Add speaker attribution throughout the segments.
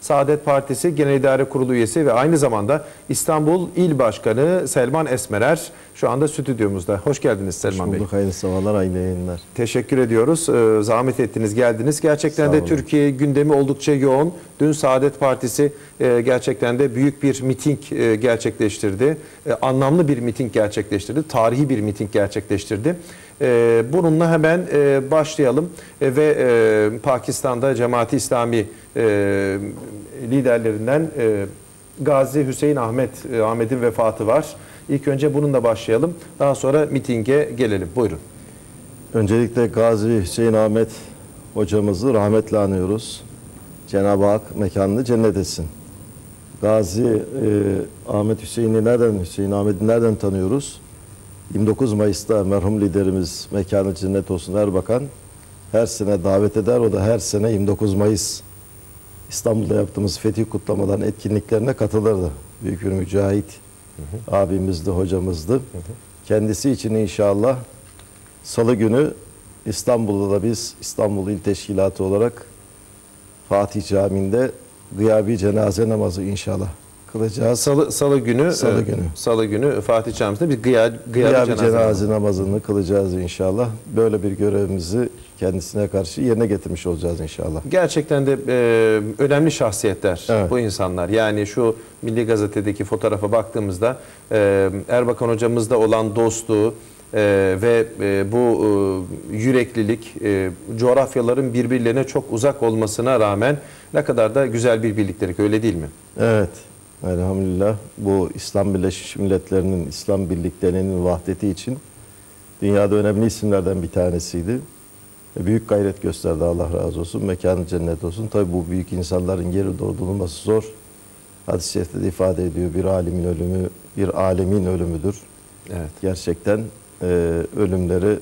Speaker 1: Saadet Partisi Genel İdare Kurulu üyesi ve aynı zamanda İstanbul İl Başkanı Selman Esmerer şu anda stüdyomuzda. Hoş geldiniz Selman Bey.
Speaker 2: Bulduk hayırlı sabahlar, hayırlı yayınlar.
Speaker 1: Teşekkür ediyoruz. Ee, zahmet ettiniz, geldiniz. Gerçekten de. Türkiye gündemi oldukça yoğun. Dün Saadet Partisi e, gerçekten de büyük bir miting e, gerçekleştirdi. E, anlamlı bir miting gerçekleştirdi. Tarihi bir miting gerçekleştirdi. E, bununla hemen e, başlayalım. E, ve e, Pakistan'da Cemaati İslami e, liderlerinden e, Gazi Hüseyin Ahmet e, Ahmet'in vefatı var. İlk önce bununla başlayalım. Daha sonra mitinge gelelim. Buyurun.
Speaker 2: Öncelikle Gazi Hüseyin Ahmet hocamızı rahmetle anıyoruz. Cenab-ı Hak mekanını cennet etsin. Gazi e, Ahmet Hüseyin'i nereden, Hüseyin Ahmet'i nereden tanıyoruz? 29 Mayıs'ta merhum liderimiz mekanı cennet olsun Erbakan her sene davet eder. O da her sene 29 Mayıs İstanbul'da yaptığımız fetih kutlamadan etkinliklerine katılırdı. Büyük bir mücahit abimizdi, hocamızdı. Kendisi için inşallah Salı günü İstanbul'da da biz İstanbul İl Teşkilatı olarak Fatih Camii'nde gıyabi cenaze namazı inşallah kılacağız.
Speaker 1: Salı, Salı günü
Speaker 2: Salı
Speaker 1: e,
Speaker 2: günü.
Speaker 1: Salı günü Fatih Camii'nde bir gıya, gıyabi
Speaker 2: Gıyabi
Speaker 1: cenaze.
Speaker 2: cenaze, namazını kılacağız inşallah. Böyle bir görevimizi kendisine karşı yerine getirmiş olacağız inşallah.
Speaker 1: Gerçekten de e, önemli şahsiyetler
Speaker 2: Evet.
Speaker 1: bu insanlar. Yani şu Milli Gazete'deki fotoğrafa baktığımızda e, Erbakan hocamızla olan dostluğu e, ve e, bu e, yüreklilik e, coğrafyaların birbirlerine çok uzak olmasına rağmen ne kadar da güzel bir birliktelik öyle değil mi?
Speaker 2: Evet. Elhamdülillah bu İslam Birleşmiş Milletlerinin İslam birliklerinin vahdeti için dünyada önemli isimlerden bir tanesiydi. Ve büyük gayret gösterdi Allah razı olsun. Mekanı cennet olsun. Tabi bu büyük insanların yeri doldurulması zor. Hadis-i şerifte de ifade ediyor. Bir alimin ölümü, bir alemin ölümüdür.
Speaker 1: Evet.
Speaker 2: Gerçekten e, ölümleri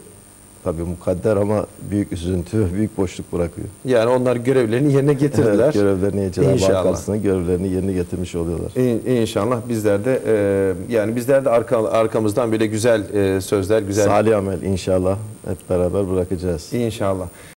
Speaker 2: tabi mukadder ama büyük üzüntü, büyük boşluk bırakıyor.
Speaker 1: Yani onlar görevlerini yerine getirdiler.
Speaker 2: Evet, görevlerini Cenab-ı görevlerini yerine getirmiş oluyorlar.
Speaker 1: İ- İnşallah bizler de e, yani bizler de arka, arkamızdan böyle güzel e, sözler, güzel
Speaker 2: Salih amel inşallah hep beraber bırakacağız.
Speaker 1: İnşallah.